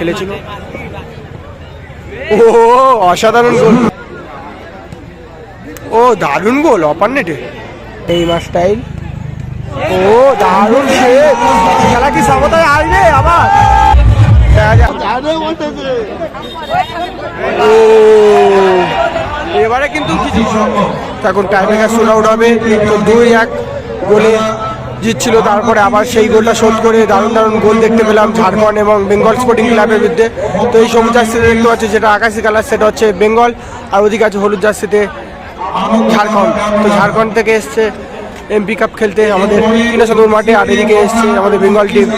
খেলেছিল? ও অসাধারণ গোল। ও দারুণ গোল অপার নেটে এই মাস স্টাইল। ও দারুণ খেলা কি সমতায় আসবে আবার। এবারে কিন্তু কিছু এখন টাইব্রেকার শুট আউট হবে। তো দুই এক গোলে জিতছিল তারপরে আবার সেই গোলটা শোধ করে দারুণ দারুণ গোল দেখতে পেলাম ঝাড়খণ্ড এবং বেঙ্গল স্পোর্টিং ক্লাবের বিরুদ্ধে। তো এই সবুজ জার্সিতে দেখতে পাচ্ছি যেটা আকাশি কালার, সেটা হচ্ছে বেঙ্গল আর ওদিকে আছে হলুদ জার্সিতে ঝাড়খণ্ড। তো ঝাড়খণ্ড থেকে এসছে এমপি কাপ খেলতে আমাদের কিনাসদুর মাঠে আর এদিকে এসছে আমাদের বেঙ্গল টিম।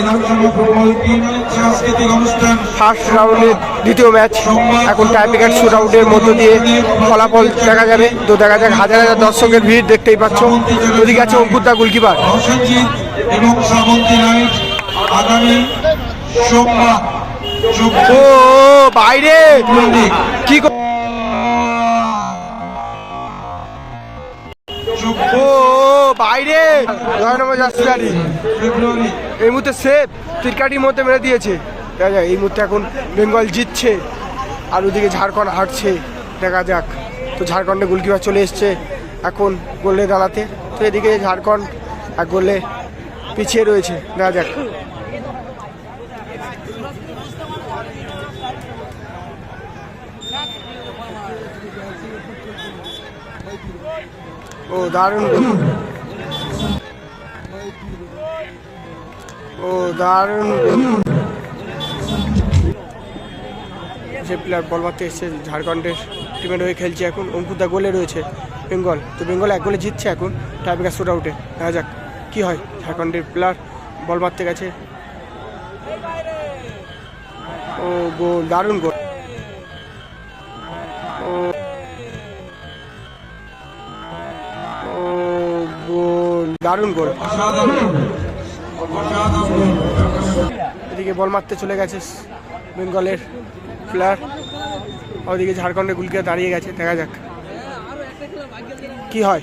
ফার্স্ট রাউন্ডের দ্বিতীয় ম্যাচ। এখন টাইপিকার শুট আউটের মধ্য দিয়ে ফলাফল দেখা যাবে। তো দেখা যাক হাজার হাজার দর্শকের ভিড় দেখতেই পাচ্ছ। ওদিকে আছে অঙ্কুরদা গোলকিপার। ও বাইরে! কি ও বাইরে! নয় নম্বর যাচ্ছে এই মুহূর্তে সেফ তিরকাটির মধ্যে মেরে দিয়েছে। দেখা যাক, এই মুহূর্তে এখন বেঙ্গল জিতছে আর ওদিকে ঝাড়খণ্ড হারছে, দেখা যাক। তো ঝাড়খণ্ডে গোলকিপার চলে এসছে এখন গোলে দাঁড়াতে। তো এদিকে ঝাড়খণ্ড এক গোলে পিছিয়ে রয়েছে, দেখা যাক। ও, দারুণ। ও, দারুণ। যে প্লেয়ার বল মারতে এসছে, ঝাড়খণ্ডের টিমের হয়ে খেলছে এখন। অঙ্কুরদা গোলে রয়েছে বেঙ্গল। তো বেঙ্গল এক গোলে জিতছে এখন টাইব্রেকার শুট আউটে দেখা যাক কি হয়। ঝাড়খণ্ডের প্লেয়ার বল মারতে গেছে। ও গোল, দারুণ ও গোল, দারুণ গোল। এদিকে বল মারতে চলে গেছে। বেঙ্গলের প্লেয়ার। ওদিকে ঝাড়খণ্ডের গুলকে দাঁড়িয়ে গেছে, দেখা যাক। কি হয়?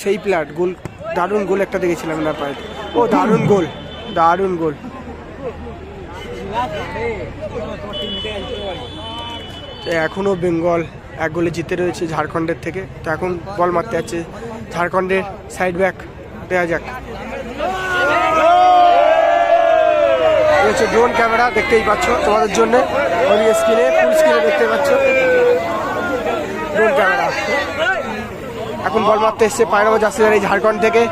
সেই প্লেয়ার, গোল, দারুণ গোল একটা দেখেছিলাম না পায়ে। ও, দারুণ গোল দারুণ গোল। এখনও বেঙ্গল এক গোলে জিতে রয়েছে ঝাড়খণ্ডের থেকে। তো এখন বল মারতে যাচ্ছে ঝাড়খণ্ডের সাইড ব্যাক দেওয়া যাক এই হচ্ছে ড্রোন ক্যামেরা দেখতেই পাচ্ছ তোমাদের জন্য। ওই স্ক্রিনে ফুল স্ক্রিনে দেখতে পাচ্ছ। ড্রোন ক্যামেরা এখন বল মারতে এসছে পায়রামো যাচ্ছে এই ঝাড়খণ্ড থেকে।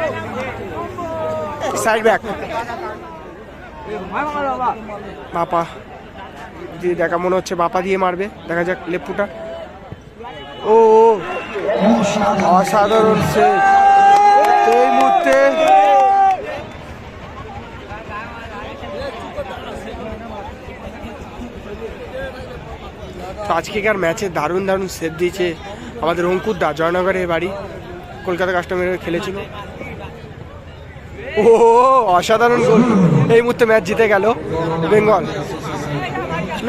সাইড ব্যাক বাপা। দিয়ে দেখা মনে হচ্ছে বাপা দিয়ে মারবে। দেখা যাক লেপুটা ও ও, অসাধারণ সে এই মুহূর্তে আজকেকার ম্যাচে দারুণ দারুণ সেভ দিয়েছে আমাদের অঙ্কুর দা, জয়নগরের বাড়ি। কলকাতা কাস্টমারের খেলেছিল। ও, অসাধারণ গোল এই মুহূর্তে ম্যাচ জিতে গেল বেঙ্গল।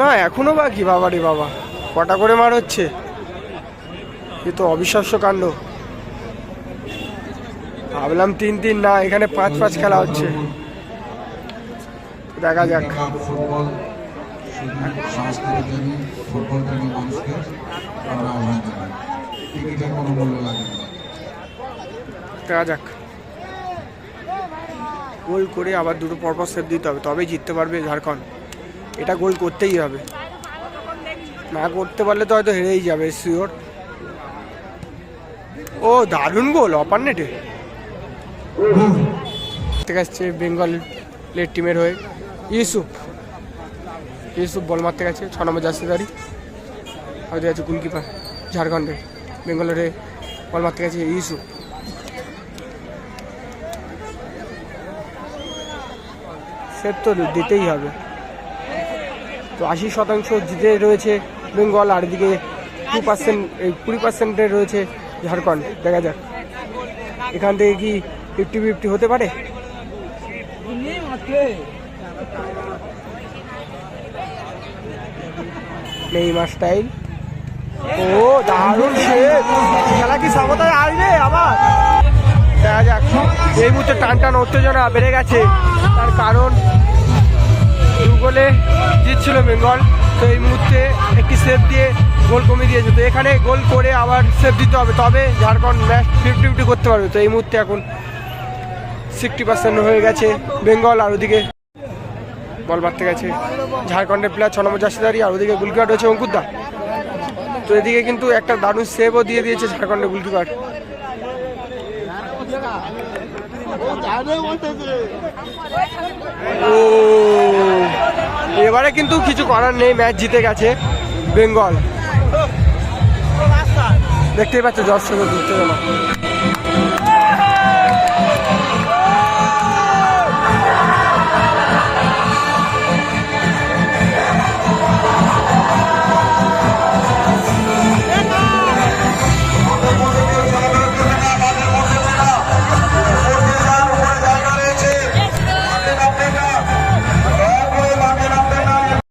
না, এখনও বাকি, বাবা রে বাবা। কটা করে মার হচ্ছে? এ তো অবিশ্বাস্য কাণ্ড। ভাবলাম তিন তিন, না, এখানে পাঁচ পাঁচ খেলা হচ্ছে। দেখা যাক। জন্য ফুটবল প্রেমী মানুষকে আমরা আহ্বান জানাই। টিকিটের কোনো মূল্য লাগে না। যাক। গোল করে আবার দুটো পরপর সেভ দিতে হবে তবেই জিততে পারবে ঝাড়খণ্ড। এটা গোল করতেই হবে। না করতে পারলে তো হয়তো হেরেই যাবে শিওর ও দারুণ গোল অপার নেটে থেকে আসছে বেঙ্গল প্লেট টিমের হয়ে। ইউসুফ। ইউসুফ বল মারতে গেছে, ছ নম্বর জার্সিদারি হয়তো আছে গোলকিপার ঝাড়খণ্ডের, বেঙ্গলের বল মারতে গেছে ইউসুফ। সেট তো দিতেই হবে। তো আশি শতাংশ জিতে রয়েছে বেঙ্গল, আর এদিকে টু পার্সেন্ট এই কুড়ি পার্সেন্টের রয়েছে ঝাড়খণ্ড। দেখা যাক, এখান থেকে কি ফিফটি ফিফটি হতে পারে? নেইমার স্টাইল ও, দারুণ শেপ খেলা কি সমতায় আসবে আবার দেখা যাক। এই মুহূর্তে টান টান উত্তেজনা বেড়ে গেছে। তার কারণ দু গোলে জিতছিল বেঙ্গল। তো এই মুহূর্তে একটি সেভ দিয়ে গোল কমিয়ে দিয়েছে। তো এখানে গোল করে আবার সেভ দিতে হবে। তবে ঝাড়খণ্ড ম্যাচ ফিফটি ফিফটি করতে পারবে। তো এই মুহূর্তে এখন সিক্সটি পার্সেন্ট হয়ে গেছে বেঙ্গল। আর ওদিকে বল মারতে গেছে। ঝাড়খণ্ডের প্লেয়ার ছ নম্বর আর ওদিকে গুলকিপার রয়েছে অঙ্কুরদা তো এদিকে কিন্তু একটা দারুণ সেভও দিয়ে দিয়েছে ঝাড়খণ্ডের গুলকিপার। ও, এবারে কিন্তু কিছু করার নেই ম্যাচ জিতে গেছে বেঙ্গল। দেখতেই পাচ্ছ উত্তেজনা